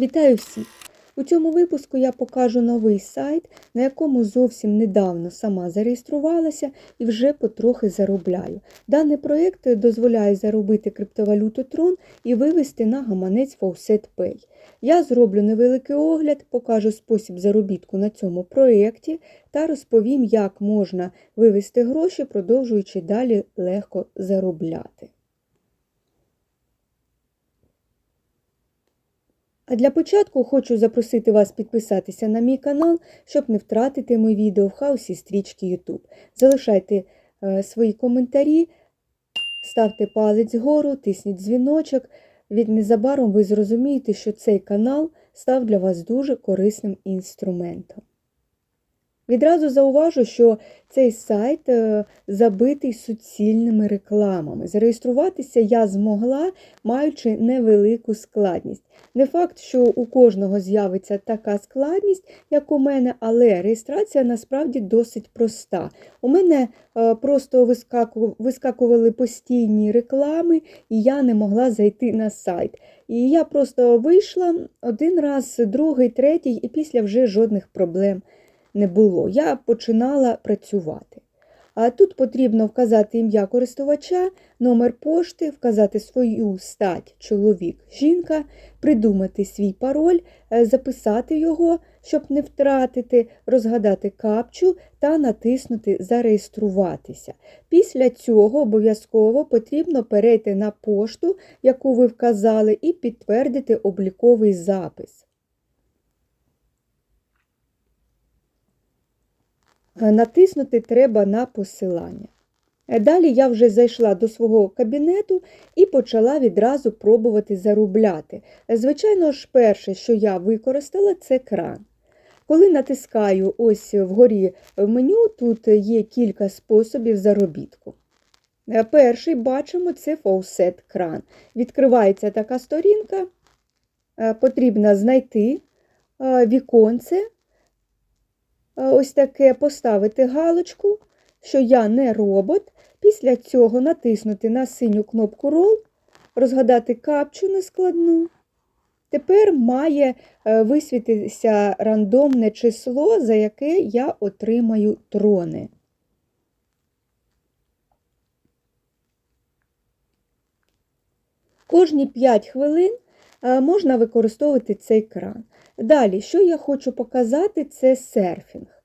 Вітаю всіх! У цьому випуску я покажу новий сайт, на якому зовсім недавно сама зареєструвалася і вже потрохи заробляю. Даний проєкт дозволяє заробити криптовалюту Tron і вивести на гаманець Faucet Pay. Я зроблю невеликий огляд, покажу спосіб заробітку на цьому проєкті та розповім, як можна вивести гроші, продовжуючи далі легко заробляти. А для початку хочу запросити вас підписатися на мій канал, щоб не втратити мої відео в хаосі стрічки YouTube. Залишайте е, свої коментарі, ставте палець вгору, тисніть дзвіночок. Від незабаром ви зрозумієте, що цей канал став для вас дуже корисним інструментом. Відразу зауважу, що цей сайт е, забитий суцільними рекламами. Зареєструватися я змогла, маючи невелику складність. Не факт, що у кожного з'явиться така складність, як у мене, але реєстрація насправді досить проста. У мене е, просто вискакували постійні реклами, і я не могла зайти на сайт. І я просто вийшла один раз, другий, третій, і після вже жодних проблем не було. Я починала працювати. А тут потрібно вказати ім'я користувача, номер пошти, вказати свою стать чоловік, жінка, придумати свій пароль, е, записати його, щоб не втратити, розгадати капчу та натиснути Зареєструватися. Після цього обов'язково потрібно перейти на пошту, яку ви вказали, і підтвердити обліковий запис. Натиснути треба на посилання. Е, далі я вже зайшла до свого кабінету і почала відразу пробувати заробляти. Е, звичайно ж, перше, що я використала, це кран. Коли натискаю ось вгорі в меню, тут є кілька способів заробітку. Перший бачимо це фаусет кран. Відкривається така сторінка, потрібно знайти віконце ось таке поставити галочку, що я не робот. Після цього натиснути на синю кнопку Roll, розгадати капчу нескладну. Тепер має е, висвітитися рандомне число, за яке я отримаю трони. Кожні 5 хвилин е, можна використовувати цей кран. Далі, що я хочу показати, це серфінг.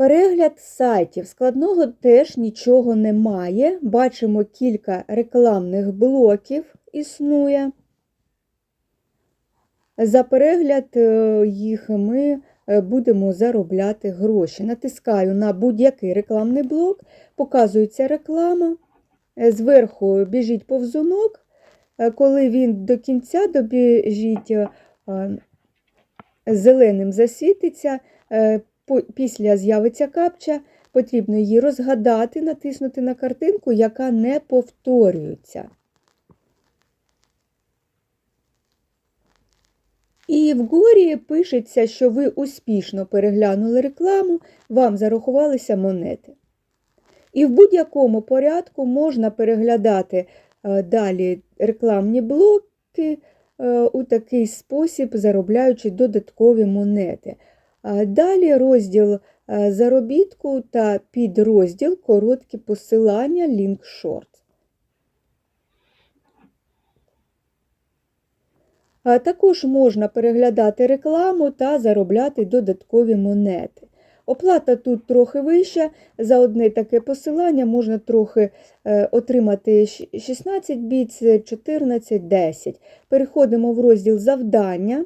Перегляд сайтів. Складного теж нічого немає. Бачимо кілька рекламних блоків існує. За перегляд е, їх ми е, будемо заробляти гроші. Натискаю на будь-який рекламний блок, показується реклама. Е, зверху біжить повзунок, Е, коли він до кінця добіжить е, зеленим засвітиться, після з'явиться капча, потрібно її розгадати, натиснути на картинку, яка не повторюється. І вгорі пишеться, що ви успішно переглянули рекламу, вам зарахувалися монети. І в будь-якому порядку можна переглядати Е, далі рекламні блоки е, у такий спосіб, заробляючи додаткові монети. Далі розділ е, заробітку та підрозділ короткі посилання Link Short. Також можна переглядати рекламу та заробляти додаткові монети. Оплата тут трохи вища. За одне таке посилання можна трохи е, отримати 16 біт, 14, 10. Переходимо в розділ завдання.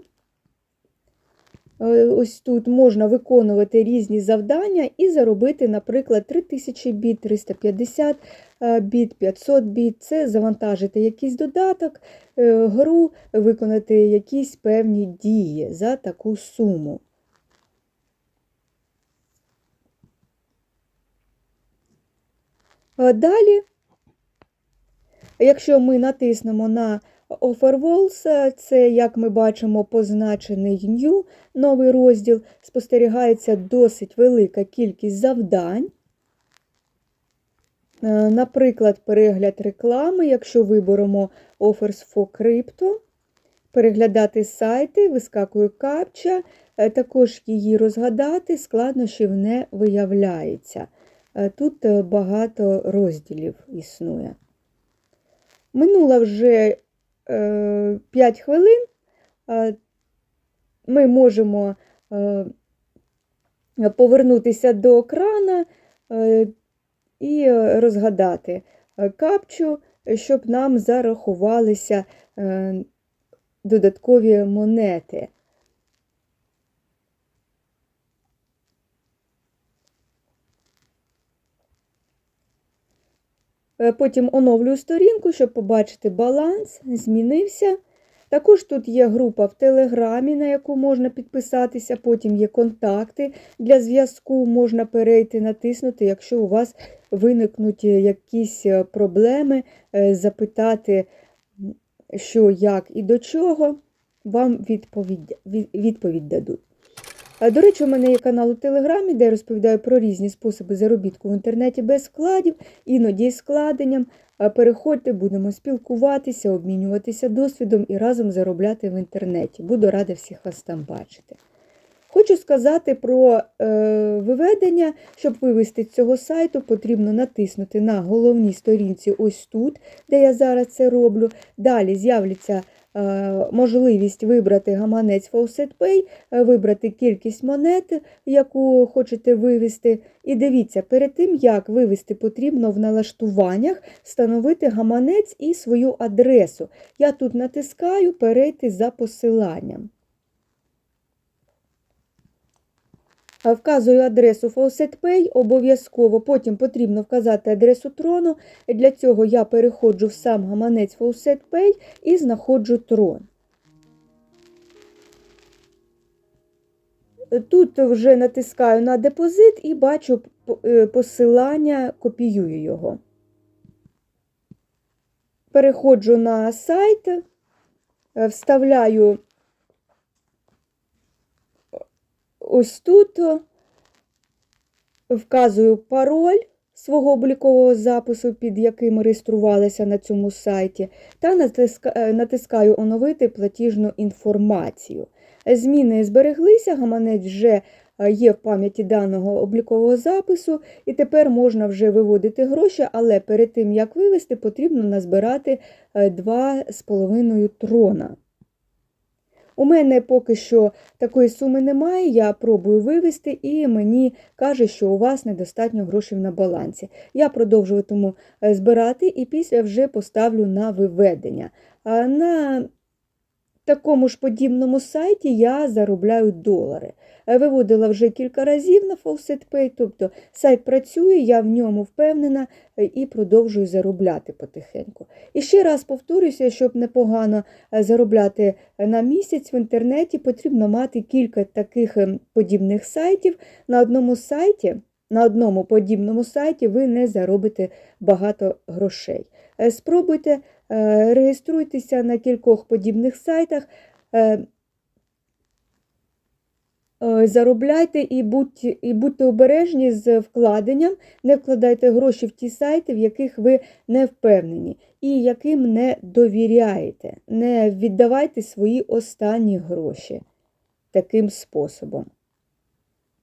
Е, ось тут можна виконувати різні завдання і заробити, наприклад, 3000 біт, 350 е, біт, 500 біт. Це завантажити якийсь додаток, гру, виконати якісь певні дії за таку суму. Далі, якщо ми натиснемо на Offer Walls, це, як ми бачимо, позначений New, новий розділ, спостерігається досить велика кількість завдань. Е, Наприклад, перегляд реклами, якщо виберемо Offers for Crypto, переглядати сайти, вискакує капча, е, також її розгадати, складнощів не виявляється. Е, Тут е, багато розділів існує. Минуло вже 5 хвилин. Е, Ми можемо повернутися до екрана і розгадати капчу, щоб нам зарахувалися додаткові монети. Потім оновлюю сторінку, щоб побачити баланс, змінився. Також тут є група в Телеграмі, на яку можна підписатися, потім є контакти для зв'язку, можна перейти, натиснути, якщо у вас виникнуть якісь е, проблеми, е, запитати, що, як і до чого, вам відповідь, відповідь дадуть. До речі, у мене є канал у Телеграмі, де я розповідаю про різні способи заробітку в інтернеті без складів, іноді з складенням. Переходьте, будемо спілкуватися, обмінюватися досвідом і разом заробляти в інтернеті. Буду рада всіх вас там бачити. Хочу сказати про е, виведення. Щоб вивести з цього сайту, потрібно натиснути на головній сторінці ось тут, де я зараз це роблю. Далі з'являться можливість вибрати гаманець Fawcett Pay, е, вибрати кількість монет, яку хочете вивести. І дивіться, перед тим, як вивести, потрібно в налаштуваннях встановити гаманець і свою адресу. Я тут натискаю перейти за посиланням. А Вказую адресу Faucet Pay, обов'язково. Потім потрібно вказати адресу трону. Для цього я переходжу в сам гаманець Faucet Pay і знаходжу трон. Тут вже натискаю на депозит і бачу е, посилання, копіюю його. Переходжу на сайт, е, вставляю ось тут, е, вказую пароль свого облікового запису, під яким реєструвалася на цьому сайті, та е, натискаю оновити платіжну інформацію. Зміни збереглися, гаманець вже е, є в пам'яті даного облікового запису, і тепер можна вже виводити гроші, але перед тим, як вивести, потрібно назбирати е, 2,5 трона. У мене поки що такої суми немає, я пробую вивести, і мені каже, що у вас недостатньо грошей на балансі. Я продовжуватиму е, збирати і після вже поставлю на виведення. На такому ж подібному сайті я заробляю долари. Е, Виводила вже кілька разів на Faucet Pay, тобто сайт працює, я в ньому впевнена е, і продовжую заробляти потихеньку. І ще раз повторюся, щоб непогано е, заробляти на місяць в інтернеті, потрібно мати кілька таких ем, подібних сайтів. На одному сайті, на одному подібному сайті ви не заробите багато грошей. Е, Спробуйте, е, реєструйтеся на кількох подібних сайтах. е, е, Заробляйте і будьте, і будьте обережні з вкладенням, не вкладайте гроші в ті сайти, в яких ви не впевнені і яким не довіряєте. Не віддавайте свої останні гроші таким способом.